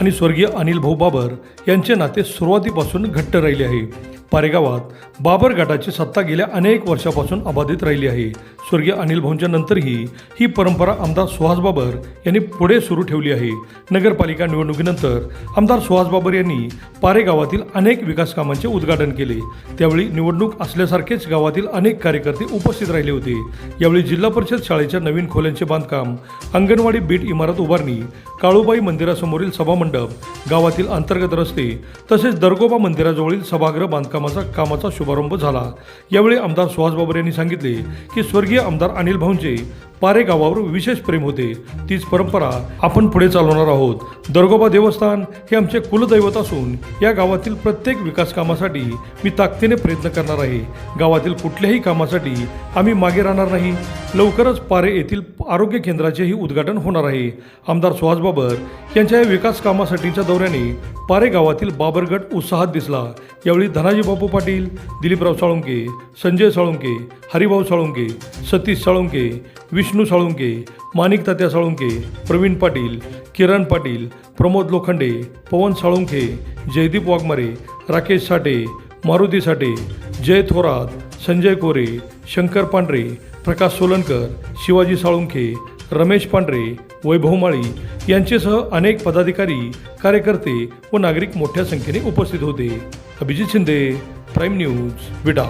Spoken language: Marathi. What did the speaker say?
आणि स्वर्गीय अनिल भाऊ बाबर यांचे नाते सुरुवातीपासून घट्ट राहिले आहे. पारेगावात बाबर गटाची सत्ता गेल्या अनेक वर्षापासून अबाधित राहिली आहे. स्वर्गीय अनिल भाऊंच्या नंतरही ही परंपरा आमदार सुहास बाबर यांनी पुढे सुरू ठेवली आहे. नगरपालिका निवडणुकीनंतर आमदार सुहास बाबर यांनी पारे गावातील अनेक विकास कामांचे उद्घाटन केले. त्यावेळी निवडणूक असल्यासारखेच गावातील अनेक कार्यकर्ते उपस्थित राहिले होते. यावेळी जिल्हा परिषद शाळेच्या नवीन खोल्यांचे बांधकाम अंगणवाडी बीट इमारत उभारणी काळूबाई मंदिरासमोरील सभामंडप गावातील अंतर्गत रस्ते तसेच दरगोबा मंदिराजवळील सभागृह बांधकामाचा कामाचा शुभारंभ झाला. यावेळी आमदार सुहास बाबर यांनी सांगितले की स्वर्गीय आमदार अनिल भाऊंचे पारे गावावर विशेष प्रेम होते. तीच परंपरा आपण पुढे चालवणार आहोत. दरगोबा देवस्थान हे आमचे कुलदैवत असून या गावातील प्रत्येक विकास कामासाठी मी ताकदीने प्रयत्न करणार आहे. गावातील कुठल्याही कामासाठी आम्ही मागे राहणार नाही. लवकरच पारे येथील आरोग्य केंद्राचेही उद्घाटन होणार आहे. आमदार सुहास बाबर यांच्या या विकास कामासाठीच्या दौऱ्याने पारे गावातील बाबरगट उत्साहात दिसला. यावेळी धनाजी बापू पाटील दिलीपराव साळुंके संजय साळुंके हरिभाऊ साळुंके सतीश साळुंके विष्णू साळुंके माणिक तात्या साळुंके प्रवीण पाटील किरण पाटील प्रमोद लोखंडे पवन साळुंखे जयदीप वाघमारे राकेश साठे मारुती साठे जय थोरात संजय कोरे शंकर पांढरे प्रकाश सोलनकर शिवाजी साळुंखे रमेश पांढरे वैभव माळी यांचेसह अनेक पदाधिकारी कार्यकर्ते व नागरिक मोठ्या संख्येने उपस्थित होते. अभिजित शिंदे प्राईम न्यूज विडा.